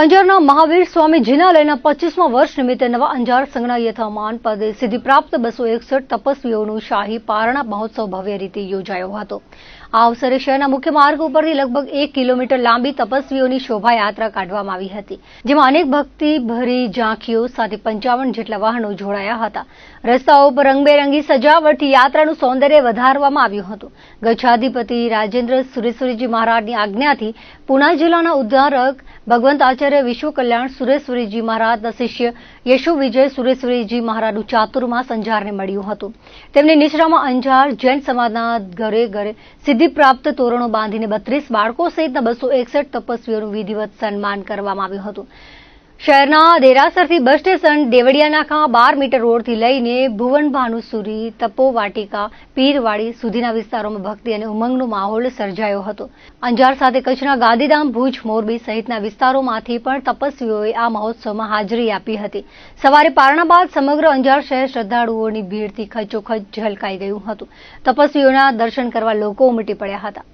અંજારના મહાવીર સ્વામી જિનાલયના પચીસમા વર્ષ નિમિત્તે નવા અંજાર સંઘના યથામાન પદે સિદ્ધિ પ્રાપ્ત બસો એકસઠ તપસ્વીઓનું શાહી પારણા મહોત્સવ ભવ્ય રીતે યોજાયો હતો. આ અવસરે શહેરના મુખ્ય માર્ગ ઉપરથી લગભગ એક કિલોમીટર લાંબી તપસ્વીઓની શોભાયાત્રા કાઢવામાં આવી હતી, જેમાં અનેક ભક્તિભરી ઝાંખીઓ સાથે પંચાવન જેટલા વાહનો જોડાયા હતા. રસ્તાઓ પર રંગબેરંગી સજાવટથી યાત્રાનું સૌંદર્ય વધારવામાં આવ્યું હતું. ગચ્છાધિપતિ રાજેન્દ્ર સુરેશ્વરીજી મહારાજની આજ્ઞાથી પુના જિલ્લાના ઉદ્ધારક ભગવંત આચાર્ય વિશ્વ કલ્યાણ સુરેશ્વરીજી મહારાજના શિષ્ય યશુ વિજય સુરેશ્વરીજી મહારાજનું ચાતુર્માસ અંજારને મળ્યું હતું. તેમની નિશ્રામાં અંજાર જૈન સમાજના ઘરે ઘરે સિદ્ધિ પ્રાપ્ત તોરણો બાંધીને બત્રીસ બાળકો સહિતના બસો એકસઠ તપસ્વીઓનું વિધિવત સન્માન કરવામાં આવ્યું હતું. શહેરના દેરાસરથી બસ સ્ટેશન દેવડિયા નાકા બાર મીટર રોડથી લઈને ભુવન ભાનુસુરી તપોવાટિકા, પીરવાડી સુધીના વિસ્તારોમાં ભક્તિ અને ઉમંગનો માહોલ સર્જાયો હતો. અંજાર સાથે કચ્છના ગાંધીધામ, ભુજ, મોરબી સહિતના વિસ્તારોમાંથી પણ તપસ્વીઓએ આ મહોત્સવમાં હાજરી આપી હતી. સવારે પારણા બાદ સમગ્ર અંજાર શહેર શ્રદ્ધાળુઓની ભીડથી ખચોખચ ઝલકાઈ ગયું હતું. તપસ્વીઓના દર્શન કરવા લોકો ઉમટી પડ્યા હતા.